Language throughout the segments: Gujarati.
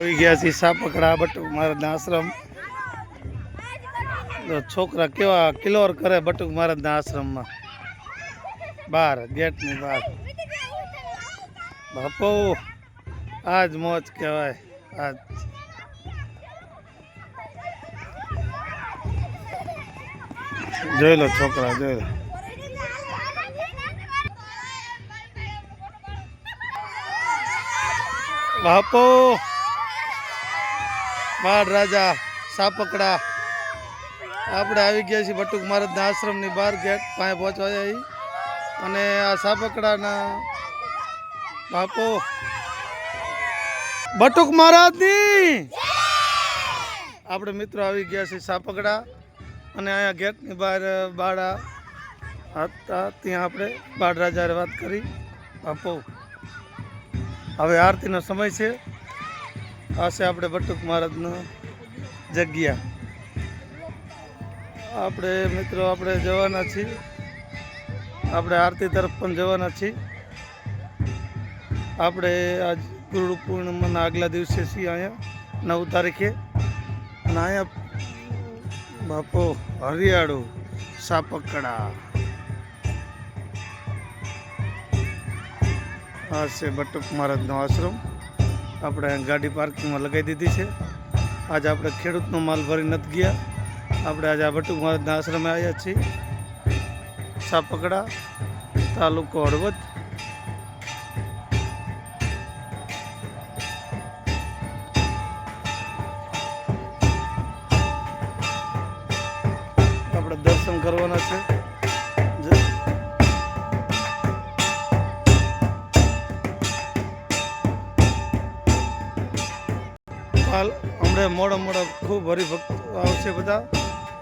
આવી ગયા છીએ સાપકડા બટુક મહારાજના આશ્રમ છોકરા કેવા કિલોર કરે બટુક મહારાજના આશ્રમમાં બહાર ગેટની બહાર બાપો, આજ મોજ કહેવાય, આજ. જોઈ લો છોકરા, જોઈ લો. બાપો! બાળ રાજા, સાપકડા. આપણે આવી ગયા છીએ બટુક મહારાજના આશ્રમની બહાર ગેટ પાસે પહોંચવા અને આ સાપકડાના બાપો. બટુક મહારાજની! આપણે મિત્રો આવી ગયા છીએ સાપકડા. અને અહીંયા ગેટની બહાર બાળા હતા. ત્યાં આપણે બાળ રાજાએ વાત કરી. બાપો, હવે આરતીનો સમય છે. આ છે આપણે બટુક મહારાજનો જગ્યા. આપણે મિત્રો, આપણે જવાના છીએ. આપણે આરતી તરફ પણ જવાના છીએ. આપણે આજ ગુરુ પૂર્ણિમાના આગલા દિવસે છીએ અહીંયા, નવ તારીખે. અને અહીંયા બાપો હરિયાળો, સાપકડા. આ છે બટુક મહારાજનો આશ્રમ. આપણે ગાડી પાર્કિંગમાં લગાવી દીધી છે. આજે આપણે ખેડૂતનો માલ ભરી નથી ગયા. આપણે આજે આ ભટ્ટુ મહારાજના આશ્રમે આવ્યા છીએ. સાપકડા તાલુકો હળવદ. આપણે દર્શન કરવાના છે. હાલ હમણાં મોડા મોડા ખૂબ હરિભક્ત આવશે બધા.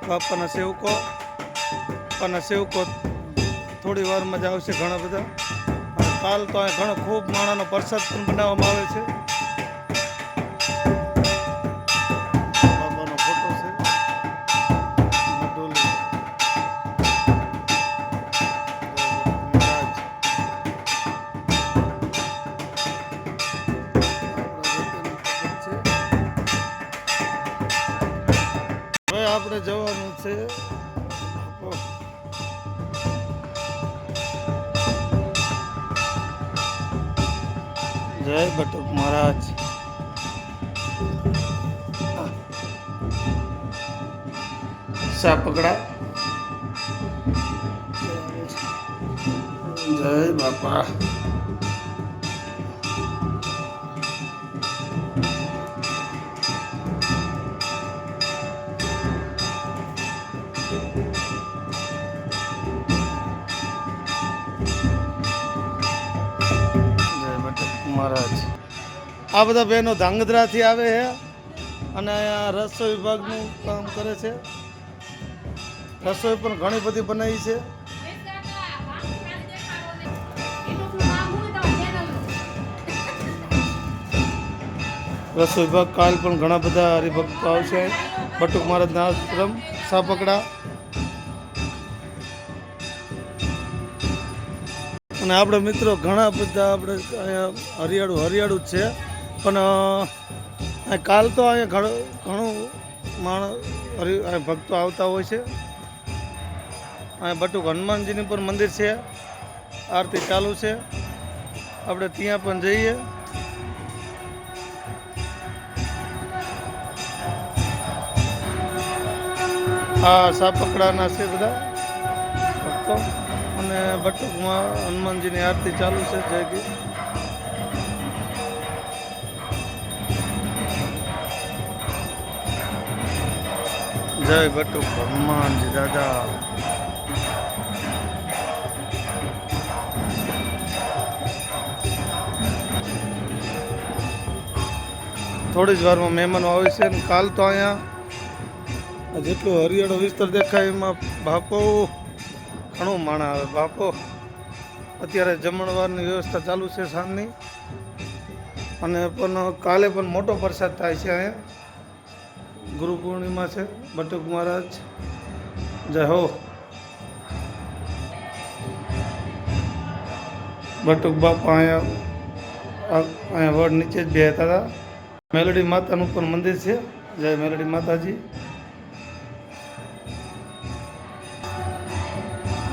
બાપાના સેવકો બાપાના સેવકો થોડી વારમાં જ આવશે ઘણા બધા. અને કાલ તો અહીં ઘણો ખૂબ માણાનો પ્રસાદ પણ બનાવવામાં આવે છે. હવે આપણે જવાનું છે. જય બટુક મહારાજ. સાપકડા જય બાપા. મહારાજ. આ બધા બહેનો ધાંગધ્રાથી આવે છે અને અહીંયા રસોઈ વિભાગનું કામ કરે છે. રસોઈ પણ ઘણી બધી બનાવી છે. રસોઈ વિભાગ કાલ પણ ઘણા બધા હરિભક્તો આવશે. બટુક મહારાજના આશ્રમ, સાપકડા. અને આપણે મિત્રો ઘણા બધા આપણે અહીંયા હરિયાળું હરિયાળું જ છે. પણ કાલ તો અહીંયા ઘણું ઘણું માણસ, હરિ ભક્તો આવતા હોય છે. અહીંયા બટુક હનુમાનજીનું પણ મંદિર છે. આરતી ચાલુ છે. આપણે ત્યાં પણ જઈએ. આ સાપકડાના છે બધા ભક્તો. અને બટુકમાં હનુમાનજીની આરતી ચાલુ છે, જય ગી જય બટુક હનુમાનજી દાદા. થોડી જ વારમાં મહેમાનો આવે છે કાલ તો અહીંયા જેટલો હરિયાળો વિસ્તાર દેખાય એમાં બાપો. ઘણું માણા આવે. બાપો, અત્યારે જમણવારની વ્યવસ્થા ચાલુ છે સાંજની. અને પણ કાલે પણ મોટો પ્રસાદ થાય છે અહીંયા. ગુરુ પૂર્ણિમા છે. બટુક મહારાજ, જય હો. બટુક બાપા અહીંયા અહીંયા વડ નીચે જ બેહતા હતા. મેલડી માતાનું પણ મંદિર છે. જય મેલડી માતાજી.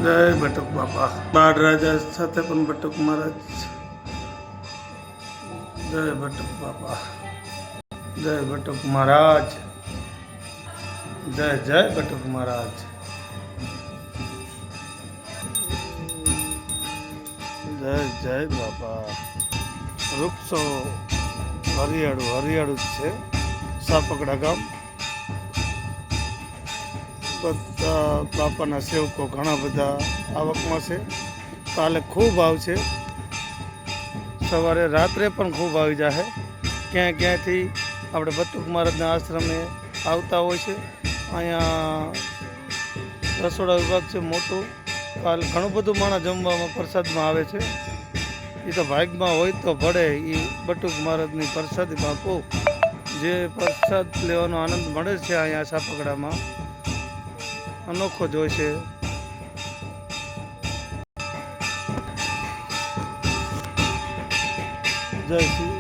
જય બટુક બાપા. બાળ રાજા સાથે પણ બટુક મહારાજ. જય બટુક બાપા. જય બટુક મહારાજ. જય જય બટુક મહારાજ. જય જય બાપા. વૃક્ષો હરિયાળું હરિયાળું જ છે. સાપકડા ગામ. બાપાના સેવકો ઘણા બધા આવકમાં છે. કાલે ખૂબ આવશે. સવારે રાત્રે પણ ખૂબ આવી જશે ક્યાં ક્યાંથી આપણે બટુક મહારાજના આશ્રમે આવતા હોય છે. અહીંયા રસોડા વિભાગ છે મોટું. કાલ ઘણું બધું માણસ જમવામાં પ્રસાદમાં આવે છે. એ તો ભાગમાં હોય તો ભળે એ બટુક મહારાજની પ્રસાદી બાપુ જે પ્રસાદ લેવાનો આનંદ મળે છે અહીંયા સાપકડામાં. અનોખો જોઈ છે. જય શ્રી